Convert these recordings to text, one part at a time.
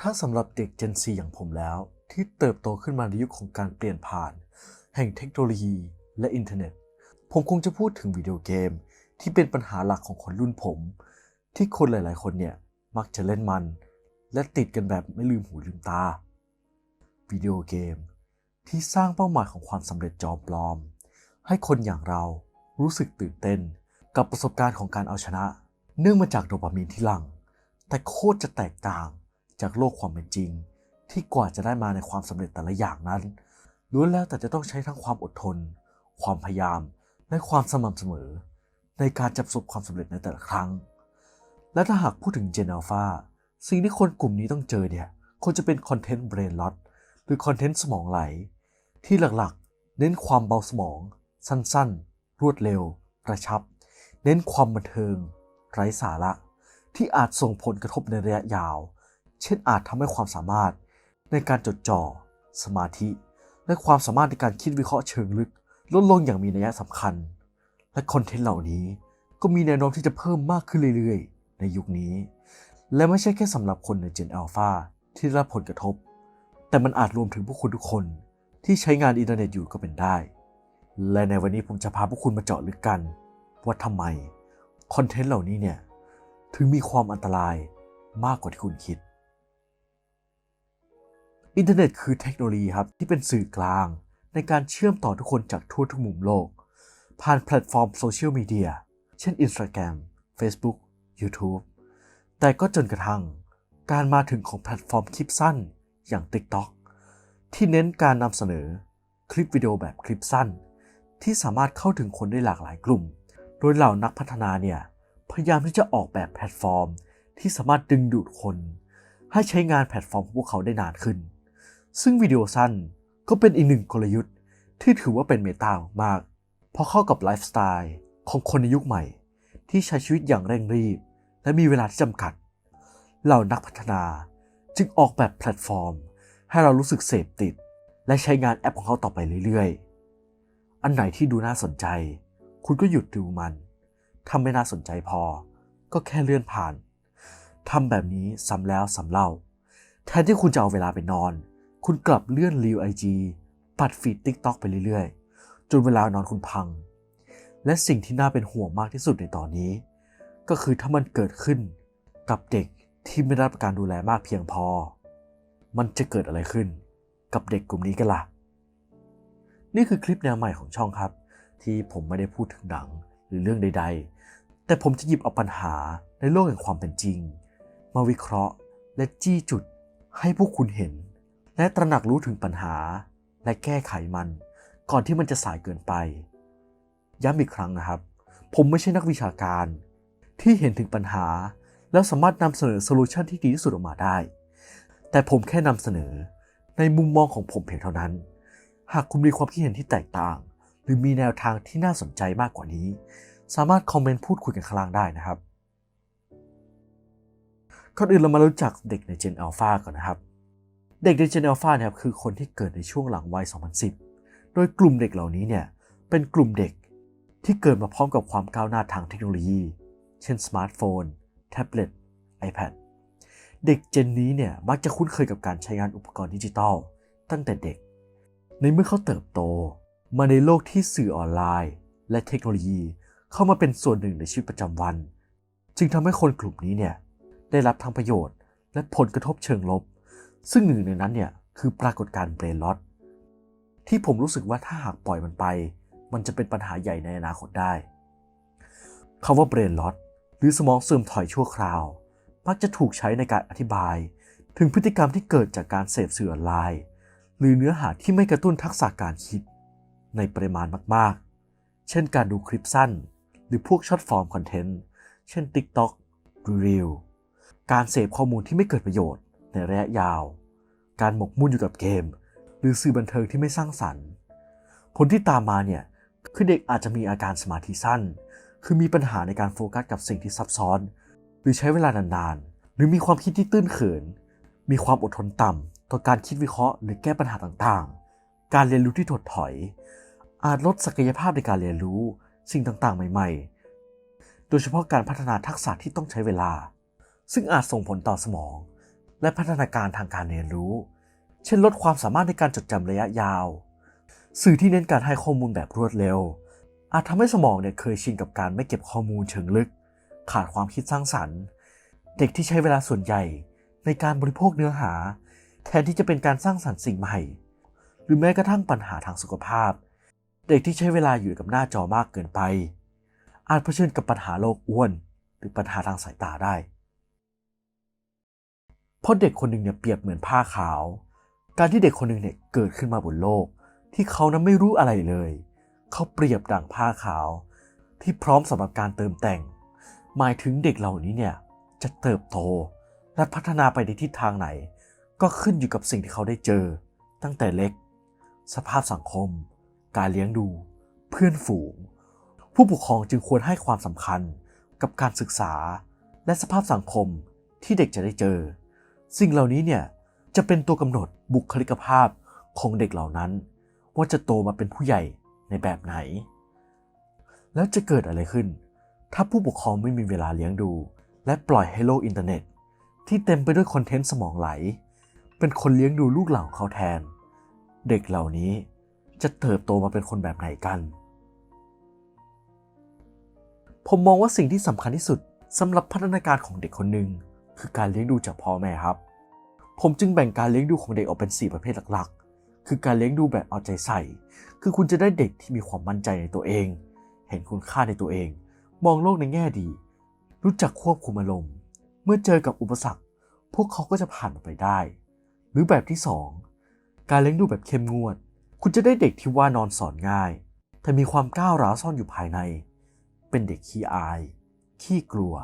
ถ้าสำหรับเด็ก Gen Z อย่างผมแล้ว ที่เติบโตขึ้นมาในยุคของการเปลี่ยนผ่าน แห่งเทคโนโลยีและอินเทอร์เน็ต ผมคงจะพูดถึงวิดีโอเกม ที่เป็นปัญหาหลักของคนรุ่นผม ที่คนหลายๆ คนเนี่ยมักจะเล่นมัน และติดกันแบบไม่ลืมหูลืมตา วิดีโอเกม ที่สร้างเป้าหมายของความสำเร็จจอมปลอม ให้คนอย่างเรารู้สึกตื่นเต้น กับประสบการณ์ของการเอาชนะ เนื่องมาจากโดปามีนที่หลังแต่โคตรจะแตกต่าง จากโลกความเป็นจริง ที่กว่าจะได้มาในความสำเร็จแต่ละอย่างนั้นล้วนแล้วแต่จะต้องใช้ทั้งความอดทน ความพยายาม และความสม่ำเสมอ ในการจับสบความสำเร็จในแต่ละครั้ง และถ้าหากพูดถึง Gen Alpha สิ่งที่คนกลุ่มนี้ต้องเจอเนี่ยควรจะเป็นคอนเทนต์เบรนล็อตหรือคอนเทนต์สมองไหล ที่หลักๆ เน้นความเบาสมอง สั้นๆ รวดเร็ว กระชับ เน้นความบันเทิง ไร้สาระ ที่อาจส่งผลกระทบในระยะยาว เช่นอาจทำให้ความสามารถในการจดจ่อ สมาธิ และความสามารถในการคิดวิเคราะห์เชิงลึก ลดลงอย่างมีนัยสำคัญ และคอนเทนต์เหล่านี้ก็มีแนวโน้มที่จะเพิ่มมากขึ้นเรื่อยๆ ในยุคนี้ และไม่ใช่แค่สำหรับคนใน Gen Alpha ที่ได้รับผลกระทบ แต่มันอาจรวมถึงพวกคุณทุกคนที่ใช้งานอินเทอร์เน็ตอยู่ก็เป็นได้ และในวันนี้ผมจะพาพวกคุณมาเจาะลึกกัน ว่าทำไมคอนเทนต์เหล่านี้เนี่ย ถึงมีความอันตรายมากกว่าที่คุณคิด อินเทอร์เน็ตคือเทคโนโลยีครับที่เป็นสื่อกลาง ในการเชื่อมต่อทุกคนจากทั่วทุกมุมโลก ผ่านแพลตฟอร์มโซเชียลมีเดียเช่น Instagram Facebook YouTube แต่ก็จนกระทั่ง การมาถึงของแพลตฟอร์มคลิปสั้นอย่าง TikTok ที่เน้นการนำเสนอคลิปวิดีโอแบบคลิปสั้น ที่สามารถเข้าถึงคนได้หลากหลายกลุ่ม โดยเหล่านักพัฒนาเนี่ย พยายามที่จะออกแบบแพลตฟอร์ม ที่สามารถดึงดูดคน ให้ใช้งานแพลตฟอร์มของพวกเขาได้นานขึ้น ซึ่งวิดีโอสั้นก็เป็นอีกหนึ่งกลยุทธ์ที่ถือว่าเป็นเมตามาก เพราะเข้ากับไลฟ์สไตล์ของคนในยุคใหม่ ที่ใช้ชีวิตอย่างเร่งรีบ และมีเวลาที่จำกัด เหล่านักพัฒนาจึงออกแบบแพลตฟอร์ม ให้เรารู้สึกเสพติด และใช้งานแอปของเขาต่อไปเรื่อยๆ อันไหนที่ดูน่าสนใจ คุณก็หยุดดูมันถ้าไม่น่าสนใจพอ ก็แค่เลื่อนผ่านทำแบบนี้ซ้ำแล้วซ้ำเล่า แทนที่คุณจะเอาเวลาไปนอน คุณกลับเลื่อนรีวไอจีปัดฟีดติ๊กต็อกไปเรื่อยๆ จนเวลานอนคุณพัง และสิ่งที่น่าเป็นห่วงมากที่สุดในตอนนี้ ก็คือถ้ามันเกิดขึ้นกับเด็กที่ไม่ได้รับการดูแลมากเพียงพอ มันจะเกิดอะไรขึ้นกับเด็กกลุ่มนี้กันล่ะ นี่คือคลิปแนวใหม่ของช่องครับ ที่ผมไม่ได้พูดถึงหนังหรือเรื่องใด ๆ แต่ผมจะหยิบเอาปัญหาในโลกแห่งความเป็นจริง มาวิเคราะห์และจี้จุดให้พวกคุณเห็น และตระหนักรู้ถึงปัญหา และแก้ไขมัน ก่อนที่มันจะสายเกินไป ย้ำอีกครั้งนะครับ ผมไม่ใช่นักวิชาการ ที่เห็นถึงปัญหา แล้วสามารถนำเสนอโซลูชันที่ดีที่สุดออกมาได้ แต่ผมแค่นำเสนอ ในมุมมองของผมเพียงเท่านั้น หากคุณมีความคิดเห็นที่แตกต่าง หรือมีแนวทางที่น่าสนใจมากกว่านี้ สามารถคอมเมนต์พูดคุยกันข้างล่างได้นะครับก่อนอื่นเรามารู้จักเด็กใน Gen Alpha ก่อนนะครับ เด็กใน Gen Alpha นะครับคือคนที่เกิดในช่วงหลังวัย 2010 โดยกลุ่มเด็กเหล่านี้เนี่ยเป็นกลุ่มเด็กที่เกิดมาพร้อมกับความก้าวหน้าทางเทคโนโลยี เช่นสมาร์ทโฟน แท็บเล็ต iPad เด็กเจนนี้เนี่ยมักจะคุ้นเคยกับการใช้งานอุปกรณ์ดิจิทัลตั้งแต่เด็ก ในเมื่อเขาเติบโต มาในโลกที่สื่อออนไลน์ และเทคโนโลยีเข้ามาเป็นส่วนหนึ่งในชีวิตประจำวัน จึงทำให้คนกลุ่มนี้เนี่ยได้รับทั้งประโยชน์และผลกระทบเชิงลบ ซึ่งหนึ่งในนั้นเนี่ยคือปรากฏการณ์เบรนล็อตที่ผมรู้สึกว่าถ้าหากปล่อยมันไป มันจะเป็นปัญหาใหญ่ในอนาคตได้คำว่าเบรนล็อตหรือสมองเสื่อมถอยชั่วคราว มักจะถูกใช้ในการอธิบาย ถึงพฤติกรรมที่เกิดจากการเสพสื่อออนไลน์ หรือเนื้อหาที่ไม่กระตุ้นทักษะการคิด ในปริมาณมากๆ เช่นการดูคลิปสั้น หรือพวกช็อตฟอร์มคอนเทนต์ เช่น TikTok หรือ Reel การเสพข้อมูลที่ไม่เกิดประโยชน์ ในระยะยาว การหมกมุ่นอยู่กับเกม หรือสื่อบันเทิงที่ไม่สร้างสรรค์ ผลที่ตามมาเนี่ยคือเด็กอาจจะมีอาการสมาธิสั้น คือมีปัญหาในการโฟกัสกับสิ่งที่ซับซ้อน หรือใช้เวลานานๆ หรือมีความคิดที่ตื้นเขิน มีความอดทนต่ำต่อการคิดวิเคราะห์หรือแก้ปัญหาต่างๆ การเรียนรู้ที่ถดถอย อาจลดศักยภาพในการเรียนรู้สิ่งต่างๆ ใหม่ ๆ โดยเฉพาะการพัฒนาทักษะที่ต้องใช้เวลา ซึ่งอาจส่งผลต่อสมอง และพัฒนาการทางการเรียนรู้ เช่นลดความสามารถในการจดจำระยะยาว สื่อที่เน้นการให้ข้อมูลแบบรวดเร็ว อาจทำให้สมองเนี่ยเคยชินกับการไม่เก็บข้อมูลเชิงลึก ขาดความคิดสร้างสรรค์ เด็กที่ใช้เวลาส่วนใหญ่ในการบริโภคเนื้อหา แทนที่จะเป็นการสร้างสรรค์สิ่งใหม่ หรือแม้กระทั่งปัญหาทางสุขภาพ เด็กที่ใช้เวลาอยู่กับหน้าจอมากเกินไป อาจเผชิญกับปัญหาโรคอ้วน หรือปัญหาทางสายตาได้ เพราะเด็กคนหนึ่งเนี่ยเปรียบเหมือนผ้าขาว การที่เด็กคนหนึ่งเนี่ยเกิดขึ้นมาบนโลก ที่เขานั้นไม่รู้อะไรเลย เขาเปรียบดั่งผ้าขาว ที่พร้อมสำหรับการเติมแต่ง หมายถึงเด็กเหล่านี้เนี่ยจะเติบโต และพัฒนาไปในทิศทางไหน ก็ขึ้นอยู่กับสิ่งที่เขาได้เจอ ตั้งแต่เล็ก สภาพสังคม การเลี้ยงดู เพื่อนฝูง ผู้ปกครองจึงควรให้ความสำคัญกับการศึกษา และสภาพสังคมที่เด็กจะได้เจอ สิ่งเหล่านี้เนี่ยจะเป็นตัวกำหนดบุคลิกภาพของเด็กเหล่านั้น ว่าจะโตมาเป็นผู้ใหญ่ในแบบไหน แล้วจะเกิดอะไรขึ้น ถ้าผู้ปกครองไม่มีเวลาเลี้ยงดู และปล่อยให้โลกอินเทอร์เน็ต ที่เต็มไปด้วยคอนเทนต์สมองไหล เป็นคนเลี้ยงดูลูกหลานเขาแทน เด็กเหล่านี้จะเติบโตมาเป็นคนแบบไหนกัน ผมมองว่าสิ่งที่สำคัญที่สุดสำหรับพัฒนาการของเด็กคนหนึ่ง คือการเลี้ยงดูจากพ่อแม่ครับ ผมจึงแบ่งการเลี้ยงดูของเด็กออกเป็น 4 ประเภทหลักๆ คือการเลี้ยงดูแบบเอาใจใส่ คือคุณจะได้เด็กที่มีความมั่นใจในตัวเอง เห็นคุณค่าในตัวเอง มองโลกในแง่ดี รู้จักควบคุมอารมณ์ เมื่อเจอกับอุปสรรค พวกเขาก็จะผ่านมันไปได้ หรือแบบที่ 2 การเลี้ยงดูแบบเข้มงวด คุณจะได้เด็กที่ว่านอนสอนง่าย แต่มีความก้าวร้าวซ่อนอยู่ภายใน เป็นเด็กขี้อาย ขี้กลัว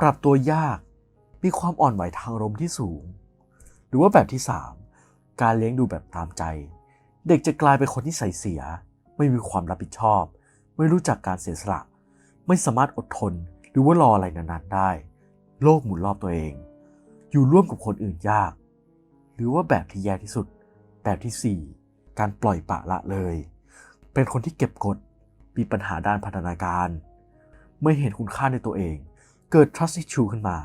ปรับตัวยาก มีความอ่อนไหวทางอารมณ์ที่สูง หรือว่าแบบที่ 3 การเลี้ยงดูแบบตามใจ เด็กจะกลายเป็นคนที่ใส่เสีย ไม่มีความรับผิดชอบ ไม่รู้จักการเสียสละ ไม่สามารถอดทน หรือว่ารออะไรนานๆได้ โลกหมุนรอบตัวเอง อยู่ร่วมกับคนอื่นยาก หรือว่าแบบที่แย่ที่สุด แบบที่ 4 การปล่อยปะละเลย เป็นคนที่เก็บกด มีปัญหาด้านพัฒนาการ ไม่เห็นคุณค่าในตัวเอง เกิด trust issue ขึ้นมา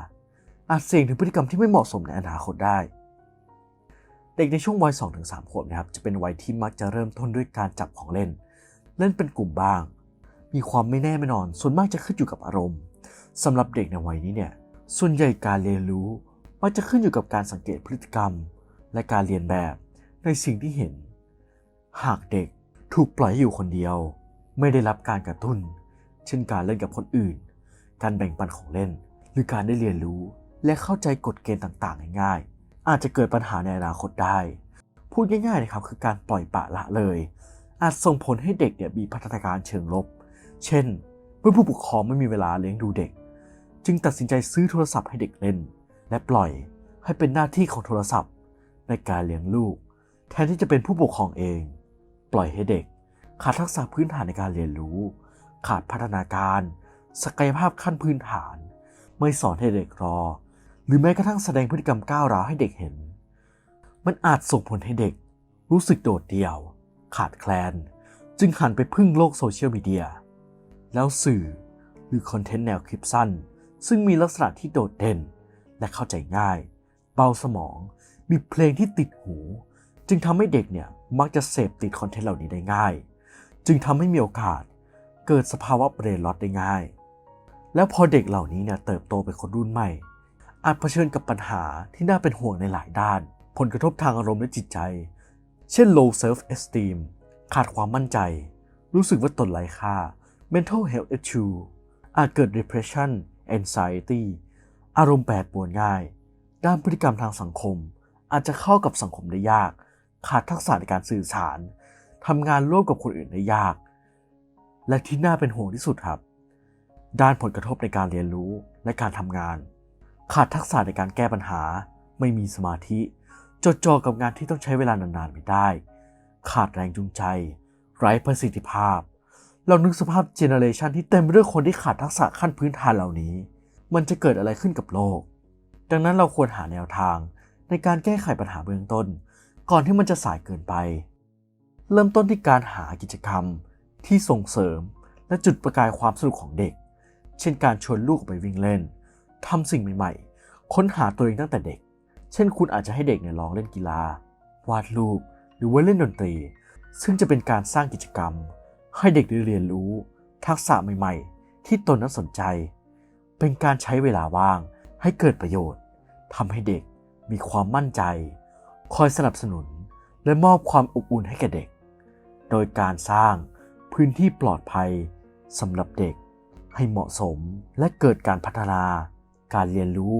อาจเสี่ยงถึงพฤติกรรมที่ไม่เหมาะสมในอนาคตได้ เด็กในช่วงวัย 2-3 ขวบนะครับจะเป็นวัยที่มักจะเริ่มต้นด้วยการจับของเล่น เล่นเป็นกลุ่มบ้าง มีความไม่แน่ไม่นอน ส่วนมากจะขึ้นอยู่กับอารมณ์สำหรับเด็กในวัยนี้เนี่ยส่วนใหญ่การเรียนรู้มักจะขึ้นอยู่กับการสังเกตพฤติกรรม และการเรียนแบบในสิ่งที่เห็น หากเด็กถูกปล่อยอยู่คนเดียว ไม่ได้รับการกระตุ้น เช่นการเล่นกับคนอื่น การแบ่งปันของเล่น หรือการได้เรียนรู้ และเข้าใจกฎเกณฑ์ต่างๆ ง่ายๆ อาจจะเกิดปัญหาในอนาคตได้ พูดง่ายๆนะครับคือการปล่อยปะละเลย อาจส่งผลให้เด็กเนี่ยมีพัฒนาการเชิงลบ เช่น เมื่อผู้ปกครองไม่มีเวลาเลี้ยงดูเด็ก จึงตัดสินใจซื้อโทรศัพท์ให้เด็กเล่น และปล่อยให้เป็นหน้าที่ของโทรศัพท์ ในการเลี้ยงลูก แทนที่จะเป็นผู้ปกครองเอง ปล่อยให้เด็ก ขาดทักษะพื้นฐานในการเรียนรู้ ขาดพัฒนาการ ศักยภาพขั้นพื้นฐาน ไม่สอนให้เด็กรอ หรือแม้กระทั่งแสดงพฤติกรรมก้าวร้าวให้เด็กเห็น มันอาจส่งผลให้เด็ก รู้สึกโดดเดี่ยว ขาดแคลน จึงหันไปพึ่งโลกโซเชียลมีเดีย แล้วสื่อหรือคอนเทนต์แนวคลิปสั้น ซึ่งมีลักษณะที่โดดเด่น และเข้าใจง่าย เบาสมอง มีเพลงที่ติดหู จึงทำให้เด็กเนี่ยมักจะเสพติดคอนเทนต์เหล่านี้ได้ง่าย จึงทำให้มีโอกาสเกิดสภาวะเบรนล็อตได้ง่าย แล้วพอเด็กเหล่านี้เนี่ยเติบโตเป็นคนรุ่นใหม่ อาจเผชิญกับปัญหาที่น่าเป็นห่วงในหลายด้าน ผลกระทบทางอารมณ์และจิตใจ เช่น low self esteem ขาดความมั่นใจ รู้สึกว่าตนไร้ค่า mental health issue อาจเกิด depression anxiety อารมณ์แปรปรวนง่าย ด้านพฤติกรรมทางสังคม อาจจะเข้ากับสังคมได้ยาก ขาดทักษะในการสื่อสารทำงานร่วมกับคนอื่นได้ยาก และที่น่าเป็นห่วงที่สุดครับ ด้านผลกระทบในการเรียนรู้และการทำงาน ขาดทักษะในการแก้ปัญหา ไม่มีสมาธิ จดจ่อกับงานที่ต้องใช้เวลานานๆไม่ได้ ขาดแรงจูงใจ ไร้ประสิทธิภาพ เรานึกสภาพเจเนอเรชันที่เต็มไปด้วยคนที่ขาดทักษะขั้นพื้นฐานเหล่านี้ มันจะเกิดอะไรขึ้นกับโลก ดังนั้นเราควรหาแนวทางในการแก้ไขปัญหาเบื้องต้น ก่อนที่มันจะสายเกินไป เริ่มต้นที่การหากิจกรรม ที่ส่งเสริม และจุดประกายความสนุกของเด็ก เช่นการชวนลูกออกไปวิ่งเล่น ทำสิ่งใหม่ๆ ค้นหาตัวเองตั้งแต่เด็ก เช่นคุณอาจจะให้เด็กเนี่ยลองเล่นกีฬา วาดรูป หรือว่าเล่นดนตรี ซึ่งจะเป็นการสร้างกิจกรรม ให้เด็กได้เรียนรู้ ทักษะใหม่ๆ ที่ตนนั้นสนใจ เป็นการใช้เวลาว่างให้เกิดประโยชน์ทำให้เด็กมีความมั่นใจ คอยสนับสนุน และมอบความอบอุ่นให้แก่เด็ก โดยการสร้างพื้นที่ปลอดภัยสำหรับเด็กให้เหมาะสมและเกิดการพัฒนา การเรียนรู้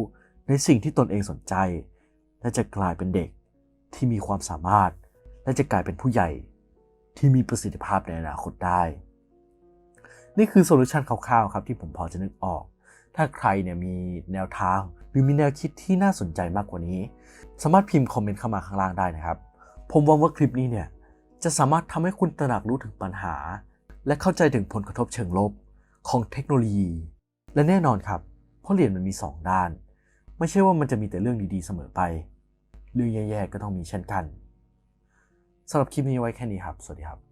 ในสิ่งที่ตนเองสนใจ และจะกลายเป็นเด็กที่มีความสามารถ และจะกลายเป็นผู้ใหญ่ที่มีประสิทธิภาพในอนาคตได้ นี่คือโซลูชันคร่าวๆครับที่ผมพอจะนึกออก ถ้าใครเนี่ยมีแนวทางหรือมีแนวคิดที่น่าสนใจมากกว่านี้ สามารถพิมพ์คอมเมนต์เข้ามาข้างล่างได้นะครับ ผมหวังว่าคลิปนี้เนี่ยจะสามารถทำให้คุณตระหนักรู้ถึงปัญหา และเข้าใจถึงผลกระทบเชิงลบของเทคโนโลยี และแน่นอนครับ เพราะเหรียญมันมี 2 ด้าน ไม่ใช่ว่ามันจะมีแต่เรื่องดีๆเสมอไป เรื่องแย่ๆก็ต้องมีเช่นกันสำหรับคลิปนี้ไว้แค่นี้ครับ สวัสดีครับ